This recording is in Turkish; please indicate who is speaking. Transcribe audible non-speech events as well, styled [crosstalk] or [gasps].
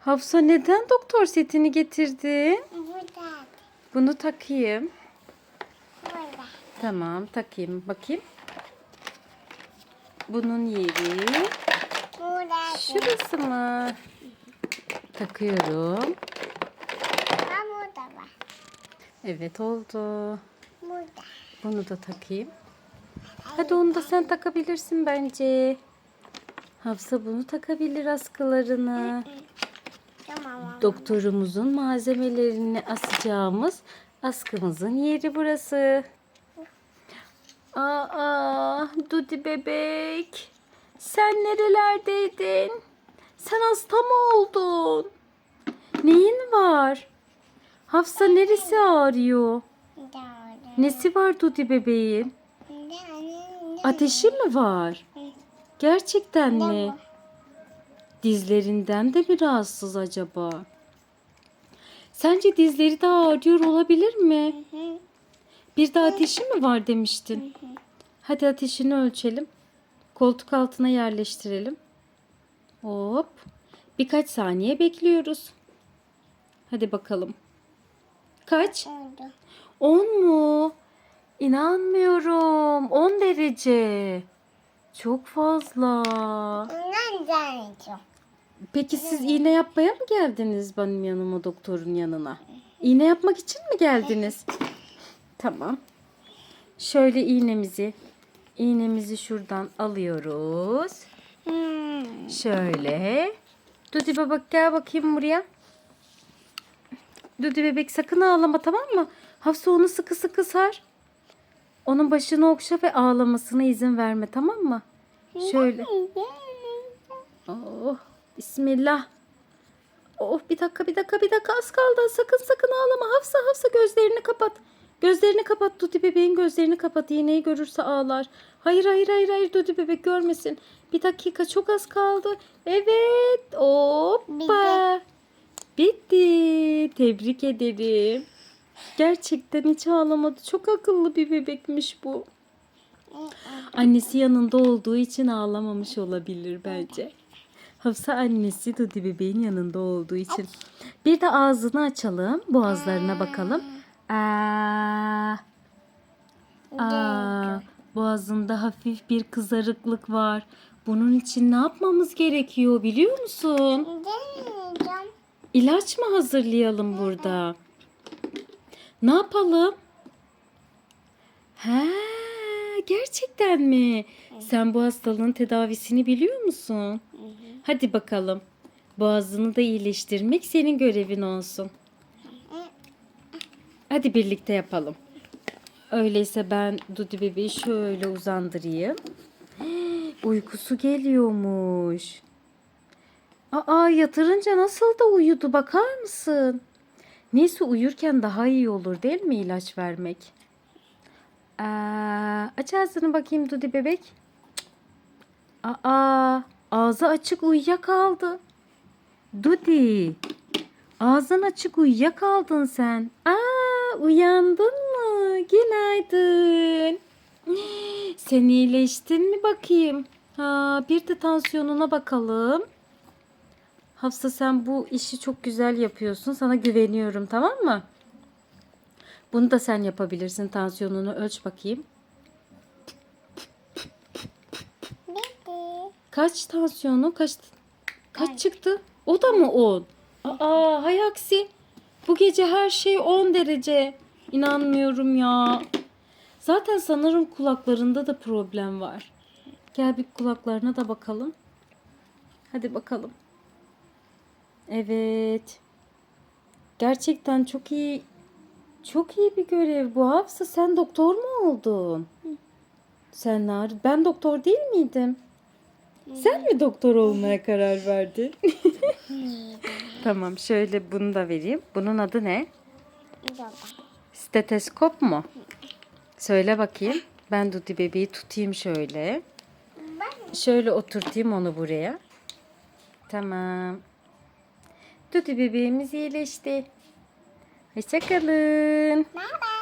Speaker 1: Hafsa neden doktor setini getirdin?
Speaker 2: Burada.
Speaker 1: Bunu takayım.
Speaker 2: Burada.
Speaker 1: Tamam takayım bakayım. Bunun yeri
Speaker 2: Burada.
Speaker 1: şurası mı? Takıyorum.
Speaker 2: Ha burada var.
Speaker 1: Evet oldu.
Speaker 2: Burada.
Speaker 1: Bunu da takayım. Hadi onu da sen takabilirsin bence. Hafsa bunu takabilir askılarını.
Speaker 2: Tamam.
Speaker 1: Doktorumuzun malzemelerini asacağımız askımızın yeri burası. Aa, Dudi bebek. Sen nerelerdeydin? Sen hasta mı oldun? Neyin var? Hafsa neresi ağrıyor? Nesi var Dudi bebeğin? Ateşi mi var? Gerçekten mi? Dizlerinden de mi rahatsız acaba? Sence dizleri de ağrıyor olabilir mi? Bir de ateşi mi var demiştin? Hadi ateşini ölçelim. Koltuk altına yerleştirelim. Hop. Birkaç saniye bekliyoruz. Hadi bakalım. Kaç?
Speaker 2: Oldu.
Speaker 1: 10 mu? İnanmıyorum. 10 derece. Çok fazla.
Speaker 2: Ondan zannediyorum.
Speaker 1: Peki siz iğne yapmaya mı geldiniz benim yanıma doktorun yanına? İğne yapmak için mi geldiniz? Tamam. Şöyle iğnemizi iğnemizi şuradan alıyoruz.
Speaker 2: Hmm.
Speaker 1: Şöyle. Dudi bebek gel bakayım buraya. Dudi bebek sakın ağlama tamam mı? Hafsa onu sıkı sıkı sar. Onun başını okşa ve ağlamasına izin verme tamam mı? Şöyle. Oh, bismillah. Oh bir dakika bir dakika bir dakika az kaldı. Sakın sakın ağlama. Hafsa Hafsa gözlerini kapat. Gözlerini kapat Dudu bebeğin gözlerini kapat. İğneyi görürse ağlar. Hayır hayır hayır hayır Dudu bebek görmesin. Bir dakika çok az kaldı. Evet. Hoppa. Bitti. Tebrik ederim. Gerçekten hiç ağlamadı. Çok akıllı bir bebekmiş bu. Annesi yanında olduğu için ağlamamış olabilir bence. Hafsa annesi Dudu bebeğin yanında olduğu için. Bir de ağzını açalım. Boğazlarına bakalım. Aa, aa, boğazında hafif bir kızarıklık var. Bunun için ne yapmamız gerekiyor biliyor musun? İlaç mı hazırlayalım burada? Ne yapalım? Ha, gerçekten mi? Sen bu hastalığın tedavisini biliyor musun? Hadi bakalım. Boğazını da iyileştirmek senin görevin olsun. Hadi birlikte yapalım. Öyleyse ben Dudu bebeği şöyle uzandırayım. [gasps] Uykusu geliyormuş. Aa yatırınca nasıl da uyudu bakar mısın? Neyse uyurken daha iyi olur değil mi ilaç vermek? Aa, aç ağzını bakayım Dudi bebek. Aa, ağzı açık uyuyakaldı. Dudi, ağzın açık uyuyakaldın sen. Aa, uyandın mı? Günaydın. [gasps] Sen iyileştin mi bakayım? Ha, bir de tansiyonuna bakalım. Hafsa sen bu işi çok güzel yapıyorsun. Sana güveniyorum tamam mı? Bunu da sen yapabilirsin. Tansiyonunu ölç bakayım.
Speaker 2: Bitti.
Speaker 1: Kaç tansiyonu? Kaç kaç çıktı? O da mı 10? Aa hay aksi. Bu gece her şey 10 derece. İnanmıyorum ya. Zaten sanırım kulaklarında da problem var. Gel bir kulaklarına da bakalım. Hadi bakalım. Evet. Gerçekten çok iyi çok iyi bir görev bu. Hafsa sen doktor mu oldun? Sen nar ben doktor değil miydim? Sen mi doktor olmaya karar verdin? [laughs] tamam şöyle bunu da vereyim. Bunun adı ne? Steteskop mu? Söyle bakayım. Ben Dudi bebeği tutayım şöyle. Şöyle oturtayım onu buraya. Tamam. Dudi bebeğimiz iyileşti. Hoşçakalın.
Speaker 2: Bye bye.